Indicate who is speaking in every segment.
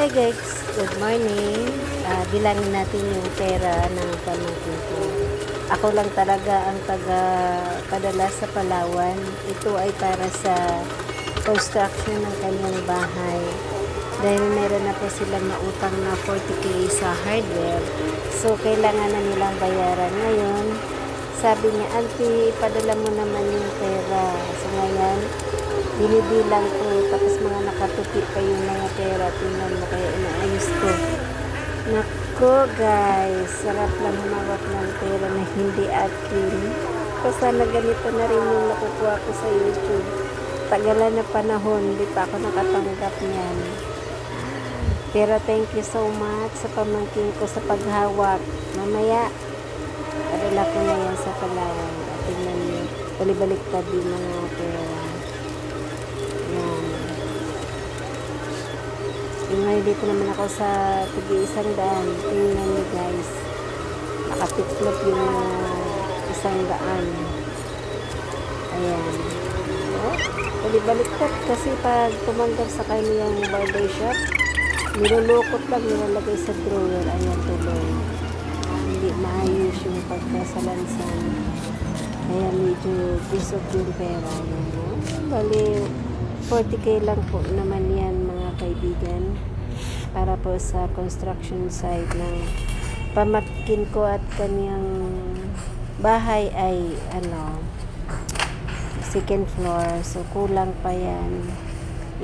Speaker 1: Hey guys, good morning. Uh, bilangin natin yung pera ng pamangkin ko. Ako lang talaga ang taga padala sa Palawan. Ito ay para sa construction ng kanyang bahay. Dahil meron na po silang nautang na 40k sa hardware. So, kailangan na nilang bayaran ngayon. Sabi niya, Auntie, padala mo naman yung pera. So, binibilang ko tapos mga nakatupi pa yung mga pera tingnan mo kaya inaayos ko nako guys sarap lang humawak ng pera na hindi akin ko sana ganito na rin yung nakukuha ko sa youtube tagalan na panahon hindi pa ako nakatanggap niyan pero thank you so much sa pamangkin ko sa paghawak mamaya adala ko na yan sa Palawan at tingnan niyo balibaliktad yung mga pera ngayon dito naman ako sa tig-isang daan. Tingnan niyo guys. Nakatiklop yung isang daan. Ayan. Oh, balik-baliktad kasi pag tumanggap sa yung kanyang barbershop, nilulukot lang, nilalagay sa drawer. Ayan, tuloy. Hindi maayos yung sa Kaya medyo busog yung pera. Ayan, no? Bali, 40k lang po naman yan kaibigan para po sa construction site ng pamatkin ko at kaniyang bahay ay ano second floor so kulang pa yan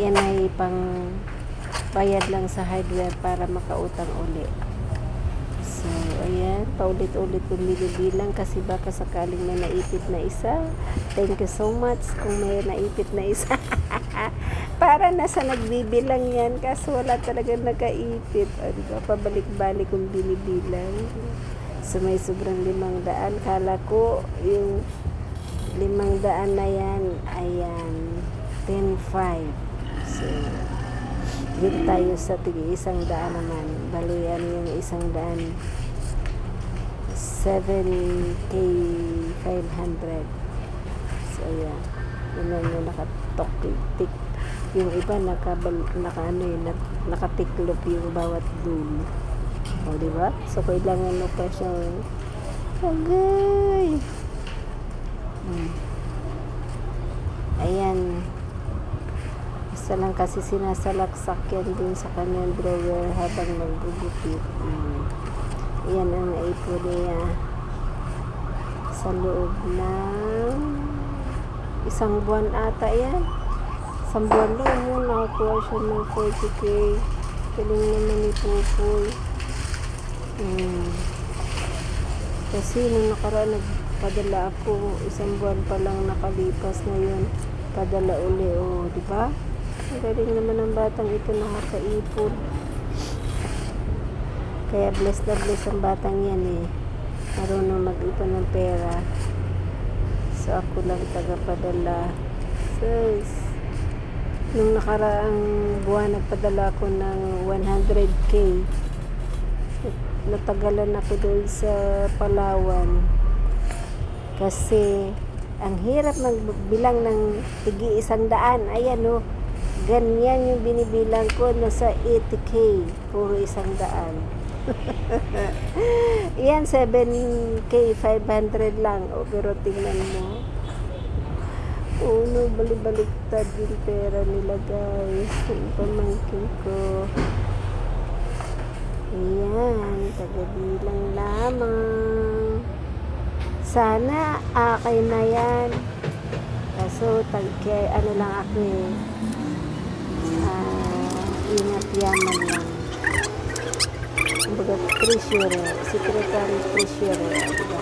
Speaker 1: yan ay pang bayad lang sa hardware para makautang uli so ayan paulit-ulit bumibilang kasi baka sakaling may naipit na isa thank you so much kung may naipit na isa para nasa nagbibilang yan kasi wala talaga nakaipit. O, ano diba? Pabalik-balik kung binibilang. So, may sobrang limang daan. Kala ko yung limang daan na yan, ayan, 10.5. So, dito tayo sa tigi isang daan naman. Baluyan yung isang daan. 7K 500. So, ayan. Yun lang yung nakatok tik yung iba nakabal, naka, ano, eh, nak, nakatiklop yung bawat dulo. O, di ba? So, kailangan mo pa siya. Agay! Hmm. Ayan. Basta lang kasi sinasalaksak yan din sa kanyang drawer habang nagbubukit. Hmm. Ayan ang naipuliya sa loob ng isang buwan ata yan. Isang buwan lang yun, nakakuha siya ng 40k. Galing naman ni Pupoy. Hmm. Kasi nung nakaraan, nagpadala ako. Isang buwan pa lang nakalipas na yun. Padala uli, o, oh, di ba? Ang galing naman ng batang ito nakakaipon. Kaya bless na bless ang batang yan eh. Marunong mag-ipon ng pera. So ako lang tagapadala. Sis. So, nung nakaraang buwan nagpadala ko ng 100k natagalan ako doon sa Palawan kasi ang hirap magbilang ng tigi isang daan ayan o oh, ganyan yung binibilang ko nasa 80k puro isang daan yan 7k 500 lang o oh, pero tingnan mo oh, Uno, balibaliktad yung pera nila guys. Yung pamangkin ko. Ayan, tagabilang lamang. Sana akay na yan. Kaso, tagkay, ano lang ako eh. Uh, ingat yaman lang. Kumbaga, treasurer. Secretary treasurer. Diba?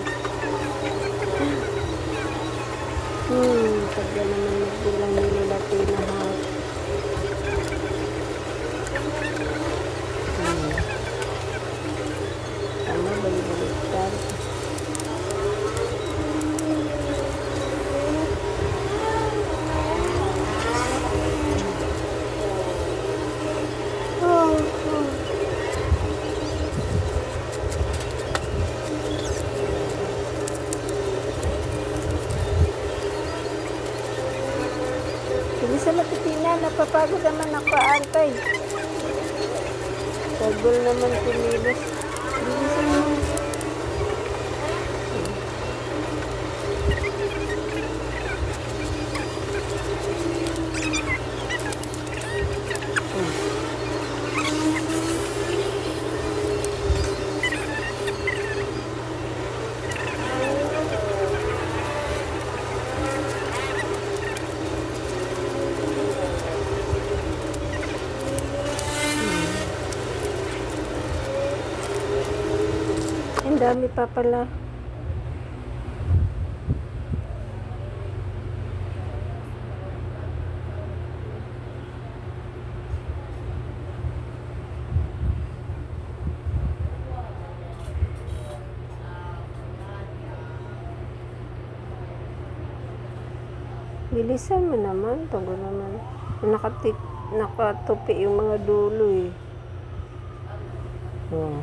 Speaker 1: Hmm kapag yan naman magkulang nilalaki na hawak. Ano, hmm. Tama, balik-baliktad. Napagod naman ako, antay. Tagol naman kumilos. Marami pa pala. Bilisan mo naman. Tago naman. Nakatik, nakatupi yung mga dulo eh. Oh.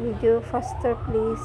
Speaker 1: video faster please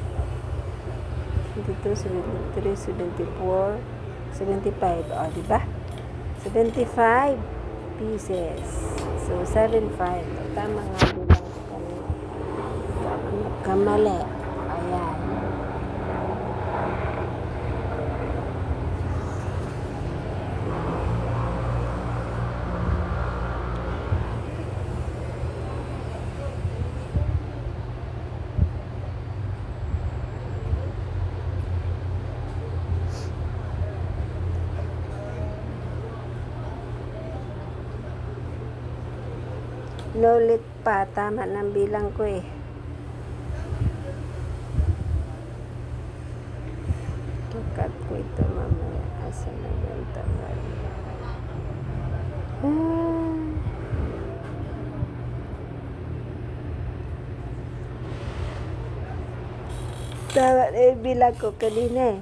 Speaker 1: 72, 73, 74, 75. O, oh, ba 75 pieces. So, 75. Tama nga bilang kami. Kamali. Lolit pa. Tama ng bilang ko eh. Kakat ko ito mamaya. Asa na ba yung tamay? Ah. Tama na bilang ko kanina eh.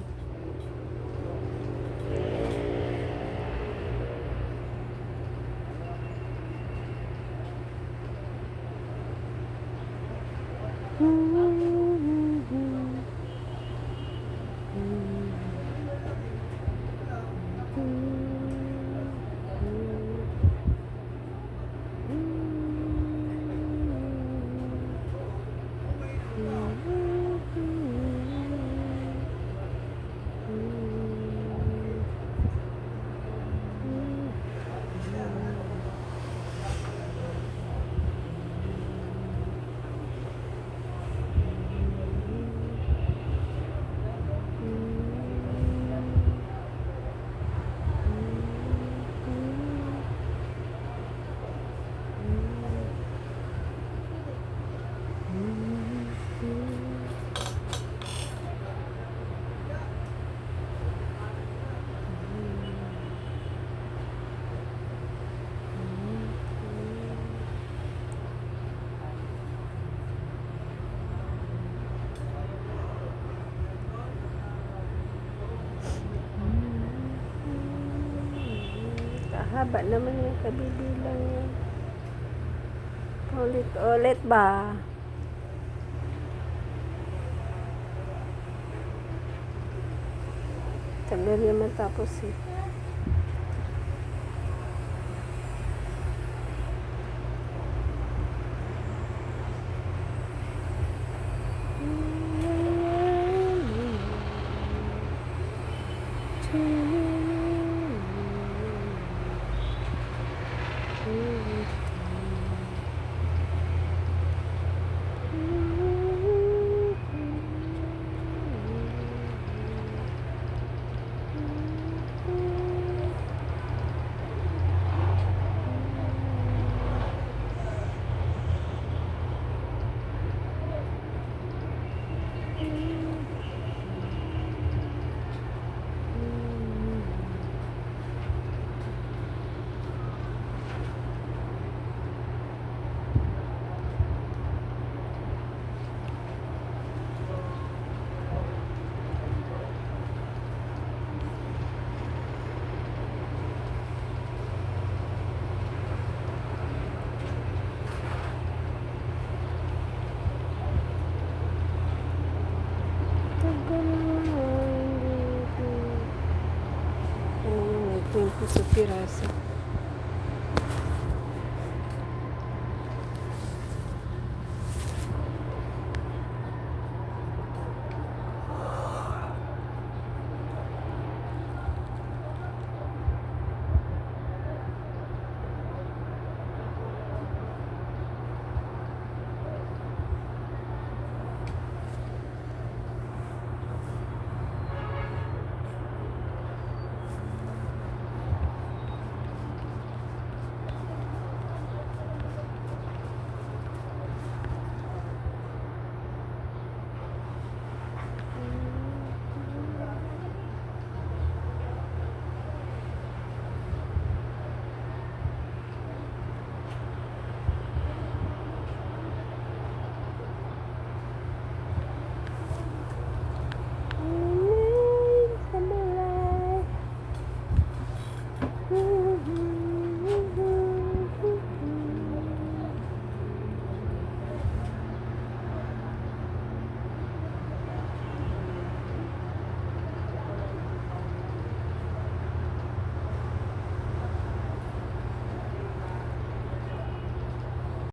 Speaker 1: Haba naman yung kabibilang yan. Ulit-ulit ba? Tagal naman tapos eh. রয়েছে